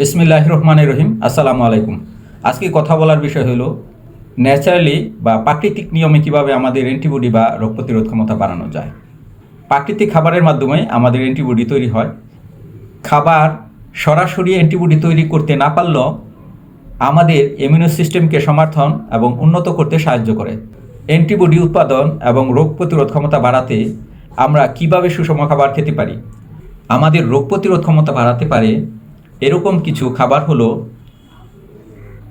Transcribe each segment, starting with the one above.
বিসমিল্লাহ রহমান রহিম, আসসালামু আলাইকুম। আজকে কথা বলার বিষয় হলো, ন্যাচারালি বা প্রাকৃতিক নিয়মে কীভাবে আমাদের অ্যান্টিবডি বা রোগ প্রতিরোধ ক্ষমতা বাড়ানো যায়। প্রাকৃতিক খাবারের মাধ্যমে আমাদের অ্যান্টিবডি তৈরি হয়। খাবার সরাসরি অ্যান্টিবডি তৈরি করতে না পারলেও আমাদের ইমিউনো সিস্টেমকে সমর্থন এবং উন্নত করতে সাহায্য করে। অ্যান্টিবডি উৎপাদন এবং রোগ প্রতিরোধ ক্ষমতা বাড়াতে আমরা কীভাবে সুষম খাবার খেতে পারি? আমাদের রোগ প্রতিরোধ ক্ষমতা বাড়াতে পারে এরকম কিছু খাবার হলো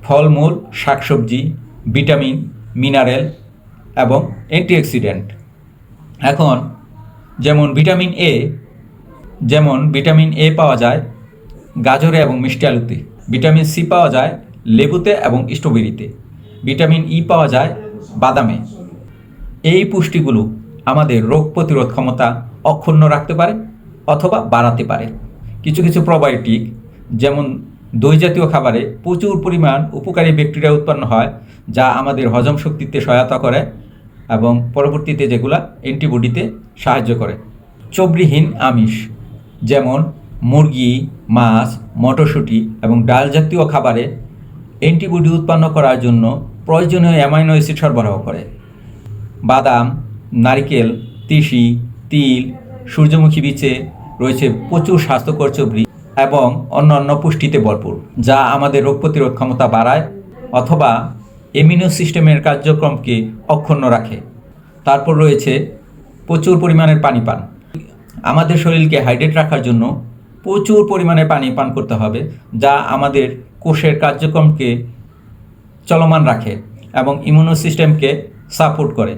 ফলমূল, শাকসবজি, ভিটামিন, মিনারেল এবং অ্যান্টিঅক্সিডেন্ট। এখন যেমন ভিটামিন এ যেমন ভিটামিন এ পাওয়া যায় গাজরে এবং মিষ্টি আলুতে। ভিটামিন সি পাওয়া যায় লেবুতে এবং স্ট্রবেরিতে। ভিটামিন ই পাওয়া যায় বাদামে। এই পুষ্টিগুলো আমাদের রোগ প্রতিরোধ ক্ষমতা অক্ষুণ্ণ রাখতে পারে অথবা বাড়াতে পারে। কিছু কিছু প্রোবায়োটিক যেমন দই জাতীয় খাবারে প্রচুর পরিমাণ উপকারী ব্যাকটেরিয়া উৎপন্ন হয়, যা আমাদের হজম শক্তিতে সহায়তা করে এবং পরবর্তীতে যেগুলা অ্যান্টিবডিতে সাহায্য করে। চবরিহীন আমিষ, যেমন মুরগি, মাছ, মটরশুঁটি এবং ডাল জাতীয় খাবারে অ্যান্টিবডি উৎপন্ন করার জন্য প্রয়োজনীয় অ্যামাইনো অ্যাসিড সরবরাহ করে। বাদাম, নারকেল, তিসি, তিল, সূর্যমুখী বীজে রয়েছে প্রচুর স্বাস্থ্যকর চবরি এবং অন্যান্য পুষ্টিতে ভরপুর, যা আমাদের রোগ প্রতিরোধ ক্ষমতা বাড়ায় অথবা ইমিউনো সিস্টেমের কার্যক্রমকে অক্ষুণ্ণ রাখে। তারপর রয়েছে প্রচুর পরিমাণের পানি পান। আমাদের শরীরকে হাইড্রেট রাখার জন্য প্রচুর পরিমাণে পানি পান করতে হবে, যা আমাদের কোষের কার্যক্রমকে চলমান রাখে এবং ইমিউনো সিস্টেমকে সাপোর্ট করে।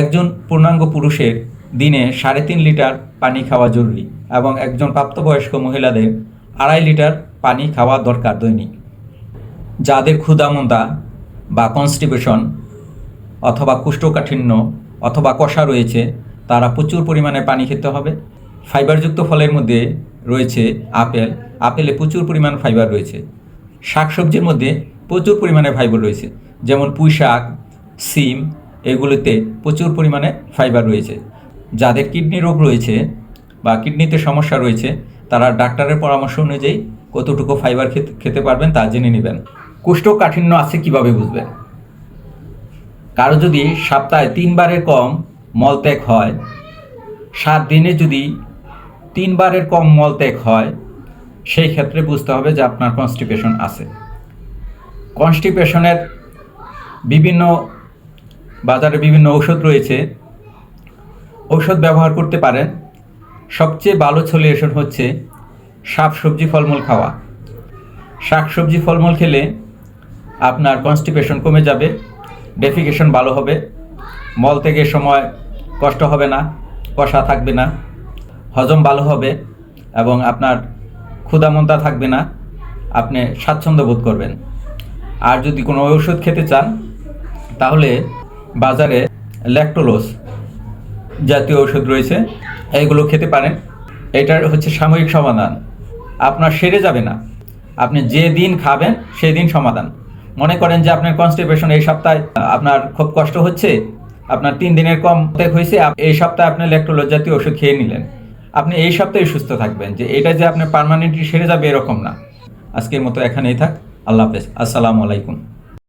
একজন পূর্ণাঙ্গ পুরুষের দিনে সাড়ে তিন লিটার পানি খাওয়া জরুরি। এবং একজন প্রাপ্তবয়স্ক মহিলাদের আড়াই লিটার পানি খাওয়া দরকার দৈনিক। যাদের ক্ষুধামন্দা বা কনস্টিপেশন অথবা কুষ্ঠকাঠিন্য অথবা কষা রয়েছে, তারা প্রচুর পরিমাণে পানি খেতে হবে। ফাইবারযুক্ত ফলের মধ্যে রয়েছে আপেল। আপেলে প্রচুর পরিমাণ ফাইবার রয়েছে। শাকসবজির মধ্যে প্রচুর পরিমাণে ফাইবার রয়েছে। যেমন পুঁই শাক, সিম, এগুলোতে প্রচুর পরিমাণে ফাইবার রয়েছে। যাদের কিডনি রোগ রয়েছে বা কিডনিতে সমস্যা রয়েছে, তারা ডাক্তারের পরামর্শ অনুযায়ী কতটুকু ফাইবার খেতে পারবেন তা জেনে নেবেন। কোষ্ঠকাঠিন্য আছে কীভাবে বুঝবেন? কারও যদি সপ্তাহে তিনবারের কম মলত্যাগ হয়, সাত দিনে যদি তিনবারের কম মলত্যাগ হয়, সেই ক্ষেত্রে বুঝতে হবে যে আপনার কনস্টিপেশন আছে। কনস্টিপেশনের বিভিন্ন, বাজারে বিভিন্ন ঔষধ রয়েছে। ঔষধ ব্যবহার করতে পারেন। সবচেয়ে ভালো সলিউশন হচ্ছে শাক, সবজি, ফলমূল খাওয়া। শাক, সবজি, ফলমূল খেলে আপনার কনস্টিপেশন কমে যাবে ডেফিকেশন ভালো হবে, মল থেকে সময় কষ্ট হবে না, কষা থাকবে না, হজম ভালো হবে এবং আপনার ক্ষুধামন্তা থাকবে না, আপনি স্বাচ্ছন্দ্য বোধ করবেন। আর যদি কোনো ঔষধ খেতে চান, তাহলে বাজারে ল্যাক্টোলোস জাতীয় ওষুধ রয়েছে। এইগুলো খেতে পারেন। এটার হচ্ছে সাময়িক সমাধান। আপনার সেরে যাবে না। আপনি যে দিন খাবেন, সেই দিন সমাধান। মনে করেন যে আপনার কনস্টিপেশন এই সপ্তাহে আপনার খুব কষ্ট হচ্ছে, আপনার তিন দিনের কম হয়েছে এই সপ্তাহে আপনি ল্যাক্টোলোজ জাতীয় ওষুধ খেয়ে নিলেন। আপনি এই সপ্তাহে সুস্থ থাকবেন যে এটা যে আপনার পার্মানেন্টলি সেরে যাবে এরকম না। আজকের মতো এখানেই থাক। আল্লাহ হাফেজ। আসসালামু আলাইকুম।